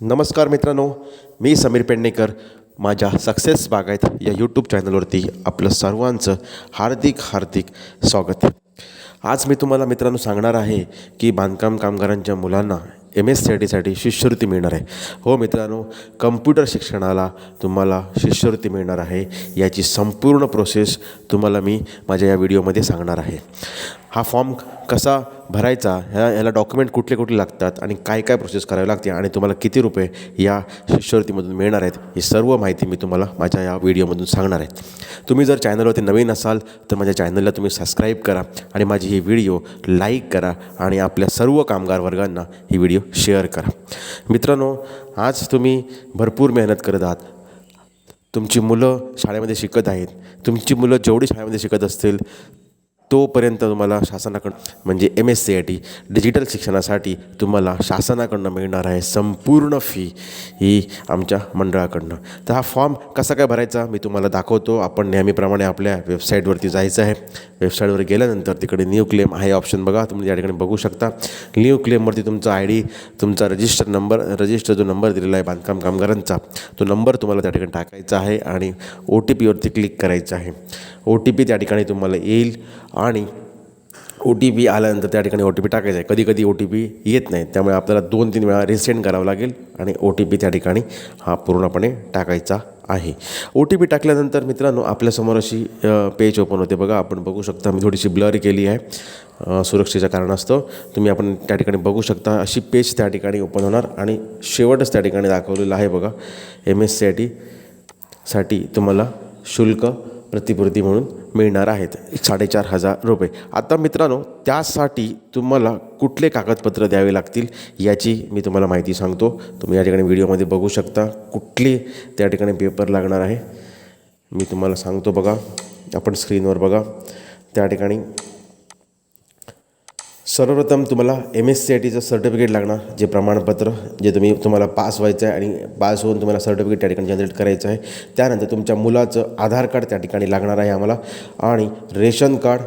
नमस्कार मित्रांनो मी समीर पेडणेकर. माझ्या सक्सेस बागायत या यूट्यूब चॅनलवरती आपलं सर्वांचं हार्दिक हार्दिक स्वागत. आज मी तुम्हाला मित्रांनो सांगणार आहे की बांधकाम कामगारांच्या मुलांना एम एस सी आय टीसाठी शिष्यवृत्ती मिळणार आहे. हो मित्रांनो कम्प्युटर शिक्षणाला तुम्हाला शिष्यवृत्ती मिळणार आहे. याची संपूर्ण प्रोसेस तुम्हाला मी माझ्या या व्हिडिओमध्ये सांगणार आहे. हा फॉर्म कसा भरायचा ह्या ह्याला डॉक्युमेंट कुठले कुठले लागतात आणि काय काय प्रोसेस करावी लागते आणि तुम्हाला किती रुपये या शिष्यवृत्तीमधून मिळणार आहेत ही सर्व माहिती मी तुम्हाला माझ्या या व्हिडिओमधून सांगणार आहे. तुम्ही जर चॅनलवरती नवीन असाल तर माझ्या चॅनलला तुम्ही सबस्क्राईब करा आणि माझी ही व्हिडिओ लाईक करा आणि आपल्या सर्व कामगार वर्गांना ही व्हिडिओ शेअर करा. मित्रांनो आज तुम्ही भरपूर मेहनत करत आहात. तुमची मुलं शाळेमध्ये शिकत आहेत. तुमची मुलं जेवढी शाळेमध्ये शिकत असतील तोपर्यंत तुम्हाला शासनाकडून म्हणजे M S C I T digital शिक्षणासाठी तुम्हाला शासनाकडनं मिळणार आहे संपूर्ण फी ही आमच्या मंडळाकडनं. तर हा फॉर्म कसा काय भरायचा मी तुम्हाला दाखवतो. आपण नेहमीप्रमाणे आपल्या वेबसाईटवरती जायचं आहे. वेबसाईटवर गेल्यानंतर तिकडे न्यू क्लेम आहे ऑप्शन बघा. तुम्ही या ठिकाणी बघू शकता. न्यू क्लेमवरती तुमचा आय डी तुमचा रजिस्टर नंबर रजिस्टर जो नंबर दिलेला आहे बांधकाम कामगारांचा तो नंबर तुम्हाला त्या ठिकाणी टाकायचा आहे आणि ओ टी पीवरती क्लिक करायचं आहे. ओ टी पी त्या ठिकाणी तुम्हाला येईल आणि ओ टी पी आल्यानंतर त्या ठिकाणी ओ टी पी टाकायचा आहे. कधी कधी ओ टी पी येत नाही त्यामुळे आपल्याला दोन तीन वेळा रिसेंड करावं लागेल आणि ओ टी पी त्या ठिकाणी हा पूर्णपणे टाकायचा आहे. ओ टी पी टाकल्यानंतर मित्रांनो आपल्यासमोर अशी पेज ओपन होते. बघा आपण बघू शकता मी थोडीशी ब्लर केली आहे. सुरक्षेच्या कारणास्तव तुम्ही आपण त्या ठिकाणी बघू शकता. अशी पेज त्या ठिकाणी ओपन होणार आणि शेवटच त्या ठिकाणी दाखवलेलं आहे बघा. M S C I T साठी तुम्हाला शुल्क प्रतिपूर्ती म्हणून मिळणार आहेत. साडेचार हजार रुपये. आता मित्रांनो त्यासाठी तुम्हाला कुठले कागदपत्र द्यावे लागतील याची मी तुम्हाला माहिती सांगतो. तुम्ही या ठिकाणी व्हिडिओमध्ये बघू शकता कुठले त्या ठिकाणी पेपर लागणार आहे. मी तुम्हाला सांगतो बघा. आपण स्क्रीनवर बघा. त्या ठिकाणी सर्वप्रथम तुम्हाला एम एस सी आय टीचं सर्टिफिकेट लागणार जे प्रमाणपत्र जे तुम्ही तुम्हाला पास व्हायचं आहे आणि पास होऊन तुम्हाला सर्टिफिकेट त्या ठिकाणी जनरेट करायचं आहे. त्यानंतर तुमच्या मुलाचं आधार कार्ड त्या ठिकाणी लागणार आहे आम्हाला आणि रेशन कार्ड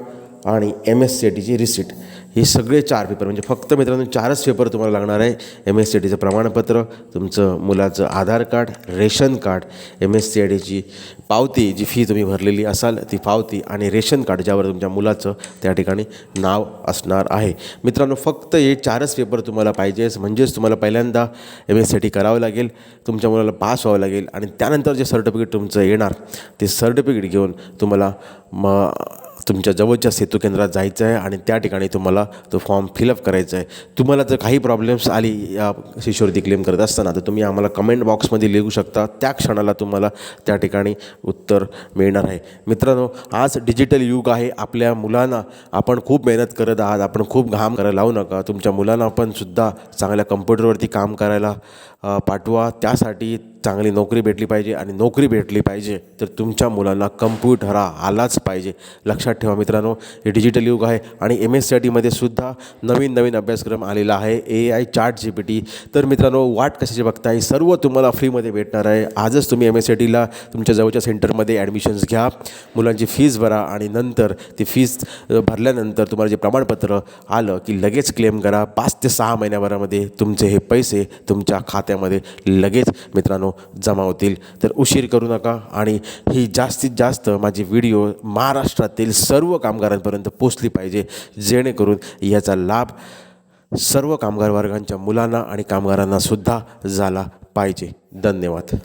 आणि एम एस सी आय टीची रिसिट हे सगळे चार पेपर म्हणजे फक्त मित्रांनो चारच पेपर तुम्हाला लागणार आहे. एम एस सी आय टीचं प्रमाणपत्र तुमचं मुलाचं Aadhaar card ration card M S C I डीची पावती जी फी तुम्ही भरलेली असाल ती पावती आणि रेशन कार्ड ज्यावर तुमच्या मुलाचं त्या ठिकाणी नाव असणार आहे. मित्रांनो फक्त हे चारच पेपर तुम्हाला पाहिजेच. म्हणजेच तुम्हाला पहिल्यांदा एम एस सी टी करावं लागेल तुमच्या मुलाला पास व्हावं लागेल आणि त्यानंतर जे सर्टिफिकेट तुमचं येणार ते सर्टिफिकेट घेऊन तुम्हाला म तुमच्या जवळच्या सेतू केंद्रात जायचं आहे आणि त्या ठिकाणी तुम्हाला तो फॉर्म फिलअप करायचा आहे. तुम्हाला जर काही प्रॉब्लेम्स आली या शिष्यवृत्ती क्लेम करत असताना तर तुम्ही आम्हाला कमेंट बॉक्समध्ये लिहू शकता. त्या क्षणाला तुम्हाला त्या ठिकाणी उत्तर मिळणार आहे. मित्रांनो आज डिजिटल युग आहे. आपल्या मुलांना आपण खूप मेहनत करत आहात. आपण खूप घाम करायला लावू नका. तुमच्या मुलांना पण सुद्धा चांगल्या कम्प्युटरवरती काम करायला पाठवा. त्यासाठी चांगली नोकरी भेटली पाहिजे आणि नोकरी भेटली पाहिजे तर तुमच्या मुलांना कम्प्युटर हा आलाच पाहिजे. लक्षात ठेवा मित्रांनो हे डिजिटल युग आहे आणि एम एस सी आय टीमध्ये सुद्धा नवीन नवीन अभ्यासक्रम आलेला आहे. A I chat G P T तर मित्रांनो वाट कशाची बघताय? सर्व तुम्हाला फ्रीमध्ये भेटणार आहे. आजच तुम्ही एम एस सी आय टीला तुमच्या जवळच्या सेंटरमध्ये ॲडमिशन्स घ्या. मुलांची फीज भरा आणि नंतर ती फीज भरल्यानंतर तुम्हाला जे प्रमाणपत्र आलं की लगेच क्लेम करा. पाच ते सहा महिन्याभरामध्ये तुमचे हे पैसे तुमच्या खात्यामध्ये लगेच मित्रांनो जमा होतील. तर उशीर करू नका. आणि ही जास्तीत जास्त माझी व्हिडिओ महाराष्ट्रातील सर्व कामगारांपर्यंत पोचली पाहिजे. जेणेकरून याचा लाभ सर्व कामगार वर्गांच्या मुलांना आणि कामगारांनासुद्धा झाला पाहिजे. धन्यवाद.